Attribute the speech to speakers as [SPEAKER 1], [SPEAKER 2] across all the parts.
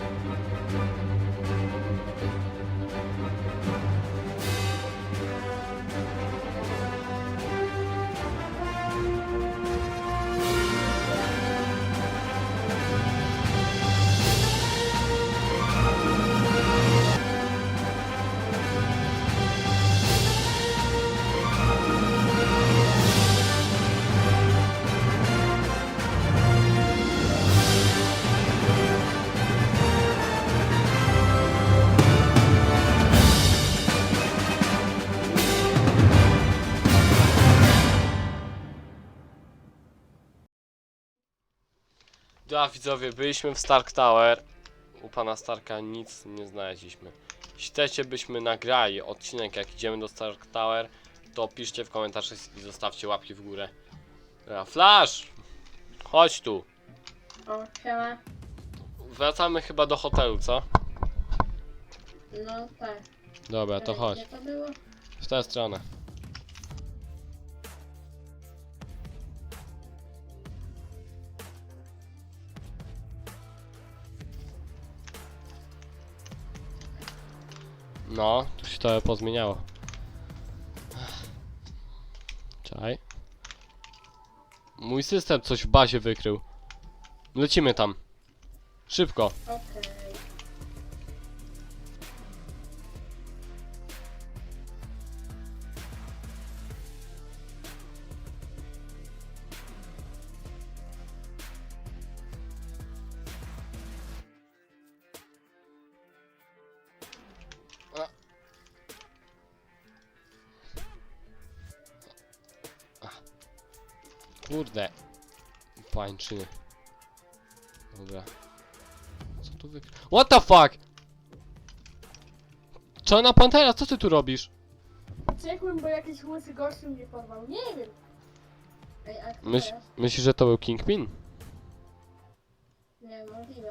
[SPEAKER 1] Thank you. Da, widzowie, byliśmy w Stark Tower. U pana Starka nic nie znaleźliśmy. Jeśli chcecie, byśmy nagrali odcinek, jak idziemy do Stark Tower, to piszcie w komentarzach i zostawcie łapki w górę. Dobra, Flash! Chodź tu.
[SPEAKER 2] O, siema.
[SPEAKER 1] Wracamy chyba do hotelu, co?
[SPEAKER 2] No tak.
[SPEAKER 1] Dobra, to chodź.
[SPEAKER 2] Gdzie to było?
[SPEAKER 1] W tę stronę. No, tu się to pozmieniało. Czaj. Mój system coś w bazie wykrył. Lecimy tam. Szybko.
[SPEAKER 2] Okej.
[SPEAKER 1] Kurde. Pańczyny. Dobra. Co tu wykrył? What the fuck? Czarna Pantera, co ty tu robisz?
[SPEAKER 3] Uciekłem, bo jakiś łysy gościu mnie porwał. Nie wiem.
[SPEAKER 2] Ej, a kto
[SPEAKER 1] Myśl,
[SPEAKER 2] jest?
[SPEAKER 1] myślisz, że to był Kingpin?
[SPEAKER 2] Nie, możliwe.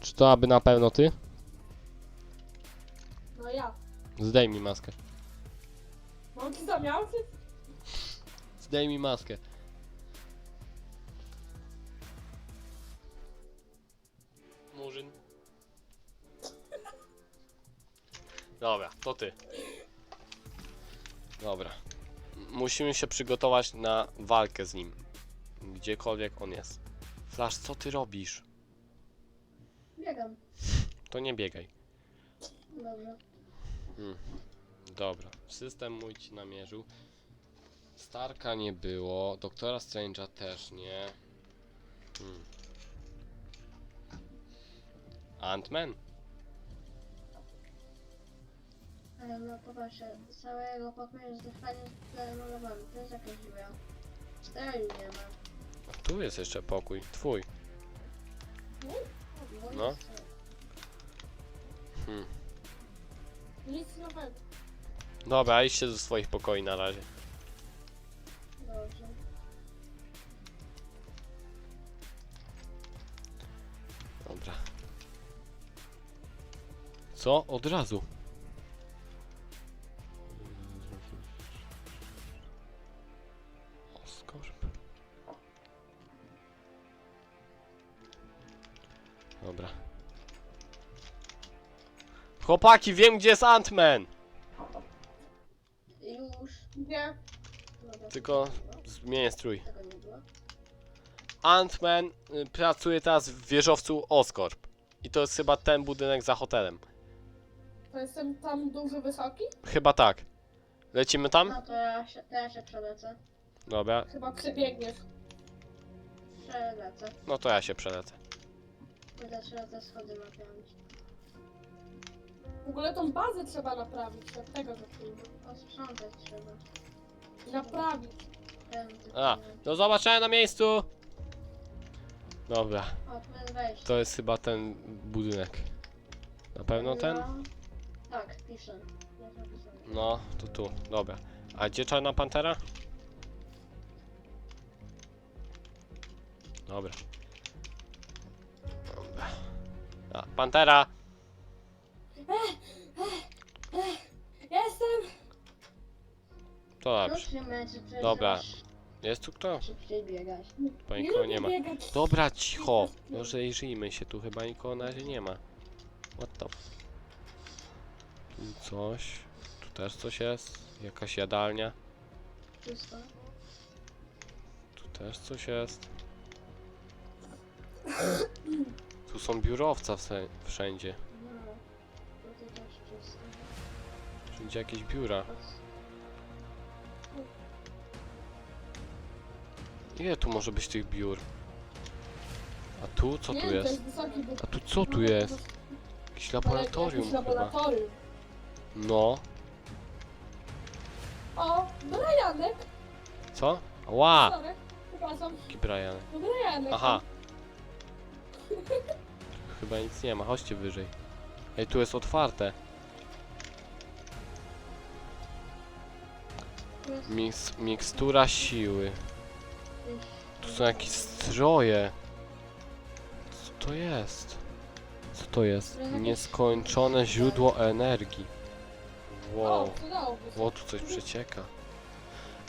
[SPEAKER 1] Czy to aby na pewno ty?
[SPEAKER 3] No ja.
[SPEAKER 1] Zdejmij maskę.
[SPEAKER 3] Mam ci zamiałcy?
[SPEAKER 1] Zdejmij maskę. Murzyn. Dobra, to ty. Dobra. Musimy się przygotować na walkę z nim. Gdziekolwiek on jest. Flash, co ty robisz?
[SPEAKER 2] Biegam.
[SPEAKER 1] To nie biegaj.
[SPEAKER 2] Dobrze.
[SPEAKER 1] Dobra, system mój ci namierzył. Starka nie było, Doktora Strange'a też nie. Hmm. Ant-Man?
[SPEAKER 2] Ale no popatrzcie, z całego pokoju jest fajnie zdenerwowany. To jest jakaś dziura. Stroju nie ma.
[SPEAKER 1] Tu jest jeszcze pokój, twój.
[SPEAKER 2] Bo
[SPEAKER 1] No.
[SPEAKER 2] jest,
[SPEAKER 1] Hmm.
[SPEAKER 3] Nic nowego.
[SPEAKER 1] Dobra, idźcie do swoich pokoi na razie. Co? Od razu. Oskorp. Dobra. Chłopaki, wiem gdzie jest Ant-Man!
[SPEAKER 2] Już. Dobra,
[SPEAKER 1] Tylko zmienię strój.
[SPEAKER 2] Tego nie było.
[SPEAKER 1] Ant-Man y, pracuje teraz w wieżowcu Oscorp. I to jest chyba ten budynek za hotelem.
[SPEAKER 3] To jestem tam duży, wysoki?
[SPEAKER 1] Chyba tak. Lecimy tam?
[SPEAKER 2] No to ja się, to ja się przelecę.
[SPEAKER 1] Dobra,
[SPEAKER 3] Chyba przebiegniesz.
[SPEAKER 2] Przelecę.
[SPEAKER 1] no to ja się przelecę.
[SPEAKER 2] Będę trzeba te schody naprawić.
[SPEAKER 3] W ogóle tą bazę trzeba naprawić. Od tego zacznijmy.
[SPEAKER 2] Posprzątać trzeba.
[SPEAKER 3] Naprawić.
[SPEAKER 2] Prędzej.
[SPEAKER 1] A, do zobaczenia na miejscu! Dobra,
[SPEAKER 2] O, tu jest wejście.
[SPEAKER 1] to jest chyba ten budynek. Na pewno ten?
[SPEAKER 2] No, tak, piszę.
[SPEAKER 1] No, to tu, dobra. A gdzie czarna pantera? Dobra. Dobra. A, pantera!
[SPEAKER 3] Jestem!
[SPEAKER 1] To
[SPEAKER 2] Już
[SPEAKER 1] dobrze.
[SPEAKER 2] nie będzie przecież.
[SPEAKER 1] Dobra. Jest tu kto?
[SPEAKER 2] Biegać.
[SPEAKER 1] Chyba nikogo nie ma. Dobra, cicho! Rozejrzyjmy się, tu chyba nikogo na razie nie ma. What the f... Tu coś. Tu też coś jest. Jakaś jadalnia. Tu też coś jest. Tu są biurowca wse- wszędzie.
[SPEAKER 2] No. No to też.
[SPEAKER 1] Wszędzie jakieś biura. Ile tu może być tych biur? A tu co
[SPEAKER 3] nie,
[SPEAKER 1] tu
[SPEAKER 3] To
[SPEAKER 1] jest?
[SPEAKER 3] jest wysoki No,
[SPEAKER 1] A tu co tu jest? Jakieś laboratorium
[SPEAKER 3] Jakieś
[SPEAKER 1] chyba.
[SPEAKER 3] laboratorium.
[SPEAKER 1] No.
[SPEAKER 3] O, Brianek.
[SPEAKER 1] Co? Ła!
[SPEAKER 3] Sorry. Przepraszam.
[SPEAKER 1] Jaki Brian.
[SPEAKER 3] No Brianek.
[SPEAKER 1] Aha. Chyba nic nie ma, chodźcie wyżej. Ej, tu jest otwarte. Miks mikstura siły. Tu są jakieś stroje. Co to jest? Co to jest? Nieskończone źródło energii. Wow.
[SPEAKER 3] O,
[SPEAKER 1] tu coś przecieka.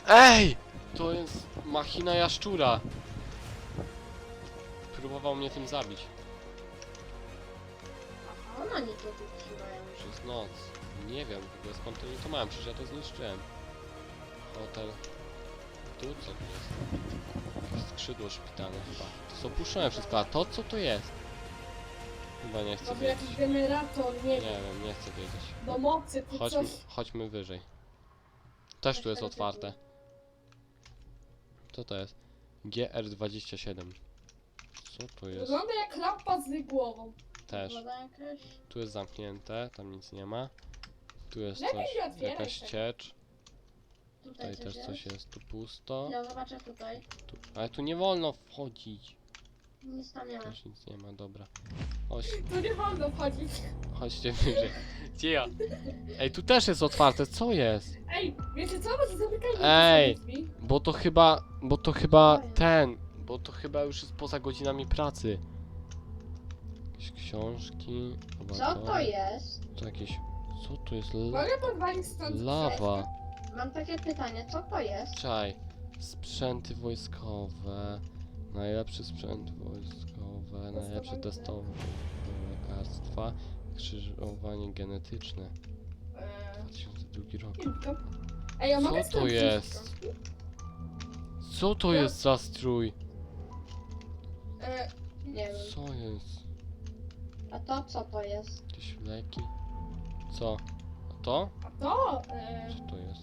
[SPEAKER 1] Ej! To jest machina jaszczura. Próbował mnie tym zabić.
[SPEAKER 2] A ona nie to tu trzymają.
[SPEAKER 1] Przez noc. Nie wiem w ogóle skąd oni to mają, przecież ja to zniszczyłem. Hotel. Tu co tu jest? Jakieś skrzydło szpitalne chyba. To jest opuszczone wszystko, a to co to jest? Chyba nie chcę
[SPEAKER 3] Może
[SPEAKER 1] wiedzieć.
[SPEAKER 3] jakiś generator, nie
[SPEAKER 1] Nie
[SPEAKER 3] wiem,
[SPEAKER 1] wiem, nie chcę wiedzieć.
[SPEAKER 3] do mocy, czy
[SPEAKER 1] Chodźmy,
[SPEAKER 3] coś.
[SPEAKER 1] chodźmy wyżej. Też tu jest otwarte. Co to jest? GR27. Co to jest?
[SPEAKER 3] Wygląda jak lampa z głową.
[SPEAKER 1] Też.
[SPEAKER 2] Woda jakaś?
[SPEAKER 1] Tu jest zamknięte, tam nic nie ma. Tu jest
[SPEAKER 3] Lepiej
[SPEAKER 1] coś,
[SPEAKER 3] nie otwieraj
[SPEAKER 1] jakaś
[SPEAKER 3] tego.
[SPEAKER 1] ciecz.
[SPEAKER 2] Tutaj
[SPEAKER 1] też coś
[SPEAKER 2] jest?
[SPEAKER 1] jest, tu pusto.
[SPEAKER 2] Ja zobaczę tutaj.
[SPEAKER 1] Tu, ale tu nie wolno wchodzić.
[SPEAKER 2] Nic tam nie ma.
[SPEAKER 1] Też nic nie ma, dobra. Chodź,
[SPEAKER 3] Tu nie wolno wchodzić.
[SPEAKER 1] chodźcie wyżej. Gdzie ja? Ej, tu też jest otwarte, co jest?
[SPEAKER 3] Ej, wiecie co? Może zamykajmy
[SPEAKER 1] Ej.
[SPEAKER 3] te drzwi.
[SPEAKER 1] Bo to chyba, bo to chyba ten, bo to chyba już jest poza godzinami pracy. Jakieś książki. chyba
[SPEAKER 2] Co to jest?
[SPEAKER 1] To jakieś, co to jest? L
[SPEAKER 3] Mogę podwalić stąd
[SPEAKER 1] lawa.
[SPEAKER 2] Mam takie pytanie, co to jest?
[SPEAKER 1] Czaj. Sprzęty wojskowe. Najlepszy sprzęt wojskowe. Najlepsze testowe lekarstwa. Krzyżowanie genetyczne.
[SPEAKER 3] Eee,
[SPEAKER 1] 2002 rok.
[SPEAKER 3] kilka. Ej, ja
[SPEAKER 1] Co to
[SPEAKER 3] stąd wziąć
[SPEAKER 1] jest? Co to
[SPEAKER 3] Ja-
[SPEAKER 1] jest za strój?
[SPEAKER 3] Eee,
[SPEAKER 2] Nie wiem.
[SPEAKER 1] Co jest?
[SPEAKER 2] A to co to jest?
[SPEAKER 1] Jakieś leki? Co? A to?
[SPEAKER 3] a to? Eee,
[SPEAKER 1] Co to jest?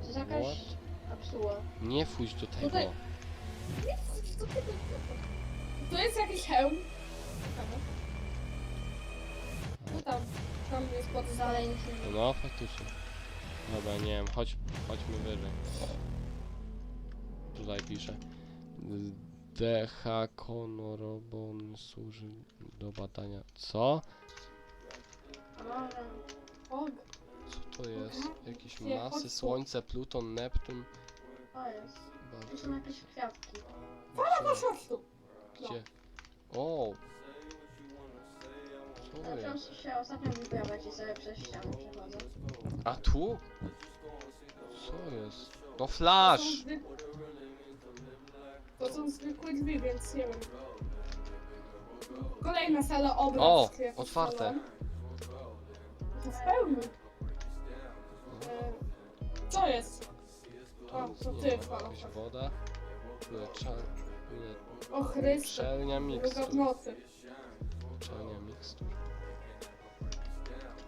[SPEAKER 2] To jest jakaś kapsuła.
[SPEAKER 1] Nie wchodź do tego.
[SPEAKER 3] Tutaj- to jest jakiś hełm. No tam, tam jest pod
[SPEAKER 2] Dalej.
[SPEAKER 1] No faktycznie. Dobra, nie wiem, chodź, chodźmy wyżej. Tutaj pisze. DH konorobon służy do badania. Co?
[SPEAKER 2] A
[SPEAKER 1] Co to jest? Jakieś masy, słońce, Pluton, Neptun.
[SPEAKER 2] To jest. Tu są jakieś kwiatki.
[SPEAKER 3] no chodź tu.
[SPEAKER 1] Gdzie? O! Co
[SPEAKER 2] Zacząłem
[SPEAKER 1] jest?
[SPEAKER 2] się ostatnio pojawiać i sobie przez ścianę przechodzę.
[SPEAKER 1] A tu? Co jest? No
[SPEAKER 3] To są
[SPEAKER 1] flash!
[SPEAKER 3] zwyk- To są zwykłe drzwi, więc nie wiem. Kolejna sala obrad.
[SPEAKER 1] O,
[SPEAKER 3] czy
[SPEAKER 1] otwarte.
[SPEAKER 3] salon. To w pełni. E, Co jest? A, to ty, fala.
[SPEAKER 1] Jakaś woda. Lecza... Le...
[SPEAKER 3] O Chryste.
[SPEAKER 1] Uczelnia mikstur.
[SPEAKER 3] Druga w nocy.
[SPEAKER 1] Uczelnia mikstur.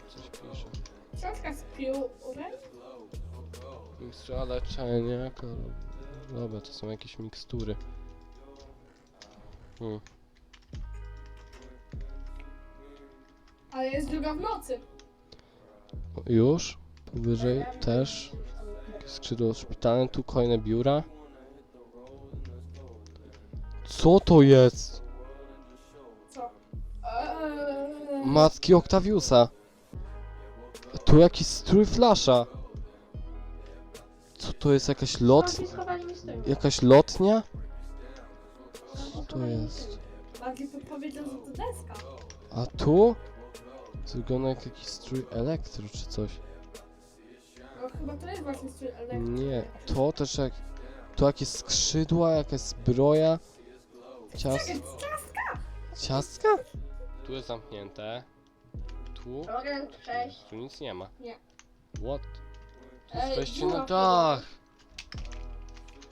[SPEAKER 1] Coś pisze.
[SPEAKER 3] Książka z piórem?
[SPEAKER 1] Mikstura leczenia. Dobra, to są jakieś mikstury. Hmm.
[SPEAKER 3] Ale jest druga w nocy.
[SPEAKER 1] Już? Tu wyżej
[SPEAKER 2] Ja wiem,
[SPEAKER 1] też. Skrzydło szpitalne, tu kolejne biura. Co to jest?
[SPEAKER 3] Eee,
[SPEAKER 1] Matki Octaviusa. Tu jakiś strój flasza. Co to jest? Jakaś lot? Jakaś lotnia? Co to jest?
[SPEAKER 2] strój?
[SPEAKER 3] Bardziej to powiedział, że to deska.
[SPEAKER 1] A tu? To Wygląda jak jakiś strój elektro czy coś.
[SPEAKER 3] Chyba to jest właśnie strój elektryk.
[SPEAKER 1] Nie, to też jak... Tu jakieś skrzydła, jakaś zbroja. Ciast...
[SPEAKER 3] Czekaj, ciastka!
[SPEAKER 1] Ciastka? Tu jest zamknięte. Tu?
[SPEAKER 2] Mogę przejść.
[SPEAKER 1] Tu nic nie ma.
[SPEAKER 3] Nie.
[SPEAKER 1] What? Tu
[SPEAKER 3] Ej,
[SPEAKER 1] jest wejście
[SPEAKER 3] dziura
[SPEAKER 1] na
[SPEAKER 3] w
[SPEAKER 1] dach.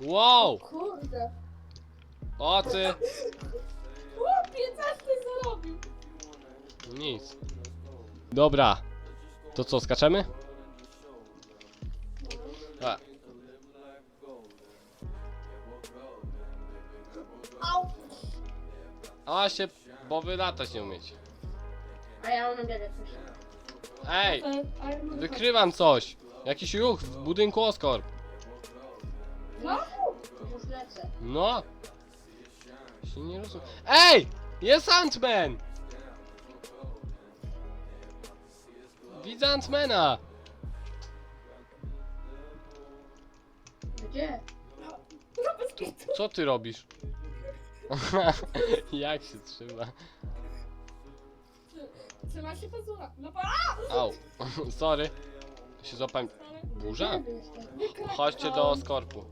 [SPEAKER 1] Wow!
[SPEAKER 3] Kurde.
[SPEAKER 1] O ty!
[SPEAKER 3] Chłopie, coś ty zarobił?
[SPEAKER 1] Nic. Dobra. To co, skaczemy? A,
[SPEAKER 3] Au!
[SPEAKER 1] a się, bo wy latać nie umiecie.
[SPEAKER 2] A ja biedę coś.
[SPEAKER 1] Ej! Wykrywam coś! Jakiś ruch w budynku Oscorp.
[SPEAKER 3] No?
[SPEAKER 2] Już lecę.
[SPEAKER 1] No! Się nie rozumiem. Ej! Jest Ant-Man! Widzę Ant-Mana!
[SPEAKER 2] Gdzie?
[SPEAKER 3] No.
[SPEAKER 1] Co ty robisz? Jak się trzyma?
[SPEAKER 3] Trzyma się pazura. No bo...
[SPEAKER 1] Au. Sorry. Się złapałem. Burza? Chodźcie do Oscorpu.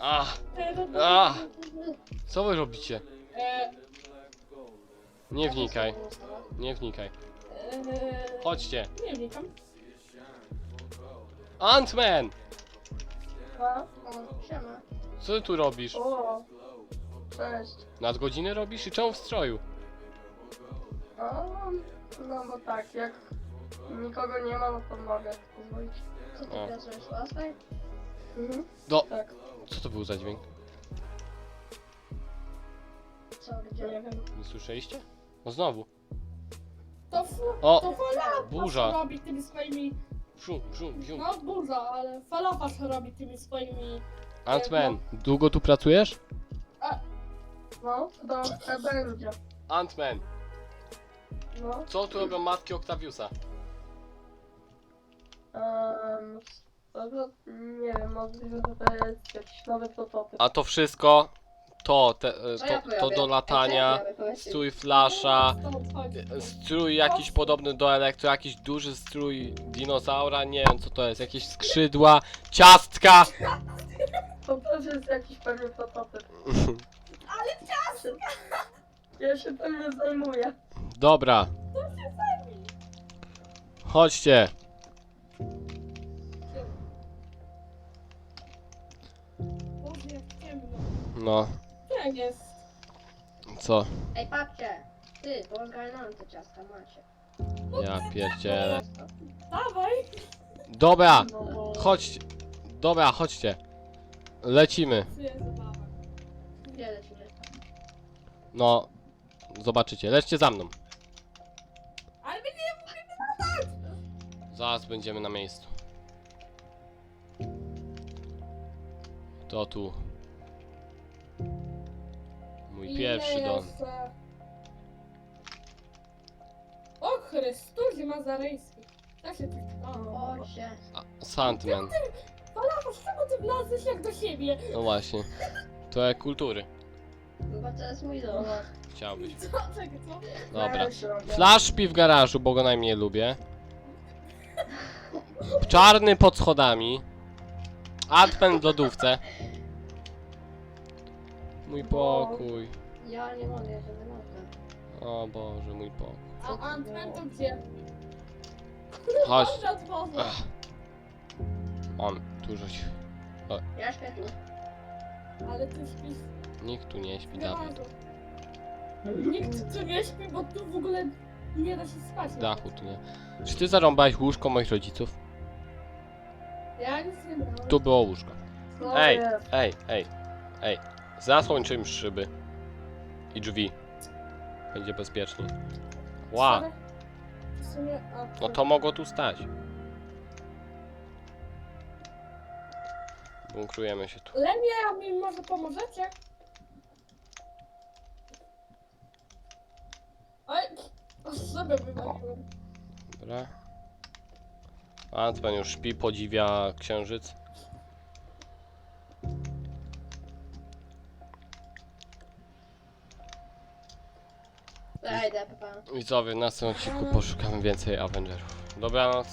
[SPEAKER 1] Ach,
[SPEAKER 3] A!
[SPEAKER 1] ach. Co wy robicie?
[SPEAKER 3] E,
[SPEAKER 1] Nie wnikaj. Nie wnikaj.
[SPEAKER 3] e,
[SPEAKER 1] Chodźcie.
[SPEAKER 3] Nie wnikam.
[SPEAKER 1] Ant-Man!
[SPEAKER 2] Siema.
[SPEAKER 1] Co ty tu robisz?
[SPEAKER 2] O, cześć.
[SPEAKER 1] Nadgodziny robisz i czemu w stroju?
[SPEAKER 2] O, no bo tak, jak nikogo nie ma, no to mogę pozwolić. Co ty
[SPEAKER 1] O.
[SPEAKER 2] pracujesz łatwej? Mhm.
[SPEAKER 1] Do...
[SPEAKER 2] Tak.
[SPEAKER 1] Co to był za dźwięk?
[SPEAKER 2] Co, gdzie? Nie wiem.
[SPEAKER 1] Nie słyszeliście? No znowu.
[SPEAKER 3] To, fu,
[SPEAKER 1] O!
[SPEAKER 3] to falafasz
[SPEAKER 1] burza.
[SPEAKER 3] robi tymi swoimi... No burza, ale falafasz robi tymi swoimi...
[SPEAKER 1] Ant-Man, długo tu pracujesz?
[SPEAKER 2] No, to e, będzie.
[SPEAKER 1] Ant-Man,
[SPEAKER 2] No.
[SPEAKER 1] co tu robią matki Octaviusa?
[SPEAKER 2] Um, nie wiem, możliwe, że to jest jakiś nowy prototyp.
[SPEAKER 1] A to wszystko, to, te, e,
[SPEAKER 2] ja
[SPEAKER 1] to, to do latania, strój flasza,
[SPEAKER 3] odchodzi.
[SPEAKER 1] e, strój jakiś podobny do elektro, jakiś duży strój dinozaura, nie wiem co to jest, jakieś skrzydła, ciastka!
[SPEAKER 2] To też jest jakiś pewnie prototyp. Ale ciastka! Ja się tym nie zajmuję.
[SPEAKER 1] Dobra. Chodźcie. No,
[SPEAKER 3] Nie jest.
[SPEAKER 1] co?
[SPEAKER 2] Ej, papcie! Ty, bo ogarnąłem te ciastka, macie.
[SPEAKER 1] Ja pierdzielę.
[SPEAKER 3] Dawaj!
[SPEAKER 1] Dobra,
[SPEAKER 2] No
[SPEAKER 1] chodźcie. Dobra, chodźcie. Lecimy.
[SPEAKER 3] Tu jest zabawa.
[SPEAKER 2] Gdzie lecimy?
[SPEAKER 1] No, zobaczycie. Lećcie za mną.
[SPEAKER 3] Ale my nie mówimy
[SPEAKER 1] Zaraz będziemy na miejscu. To tu. Mój pierwszy dom.
[SPEAKER 3] O Chrystusie Mazaryjski. Tak się. O.
[SPEAKER 1] A, Sandman.
[SPEAKER 3] Falafasz, czemu ty wlazłeś jak do siebie?
[SPEAKER 1] No właśnie. To jak kultury.
[SPEAKER 2] Chyba to jest mój dom.
[SPEAKER 1] Chciałbyś.
[SPEAKER 3] Co? Czekaj, co?
[SPEAKER 1] Dobra. Flash śpi w garażu, bo go najmniej lubię. Czarny pod schodami. Advent w lodówce. Mój pokój.
[SPEAKER 2] Ja nie mogę, że nie mogę.
[SPEAKER 1] O Boże, mój pokój.
[SPEAKER 3] A Antman to gdzie?
[SPEAKER 1] Chodź. Ach. On, dużo się.
[SPEAKER 2] Ja śpię tu.
[SPEAKER 3] Ale ty śpisz
[SPEAKER 1] Nikt tu nie śpi, Dawid.
[SPEAKER 3] garażu. Nikt tu nie śpi, bo tu w ogóle nie da się spać.
[SPEAKER 1] Dachu tu nie. Czy ty zarąbałeś łóżko moich rodziców?
[SPEAKER 3] Ja nic nie.
[SPEAKER 1] Tu było łóżko. Ej,
[SPEAKER 2] jest.
[SPEAKER 1] ej, ej, ej. Zasłoń czymś szyby. I drzwi. Będzie bezpiecznie. Ła,
[SPEAKER 3] Sorry. W sumie, a,
[SPEAKER 1] no to mogło tu stać. Bunkrujemy się tu.
[SPEAKER 3] Lenie, a mi może pomożecie? Oj, sobie wywaliłem.
[SPEAKER 1] Dobra. Antman już śpi, podziwia księżyc.
[SPEAKER 2] Papa.
[SPEAKER 1] Widzowie, w następnym odcinku poszukamy więcej Avengerów. Dobranoc.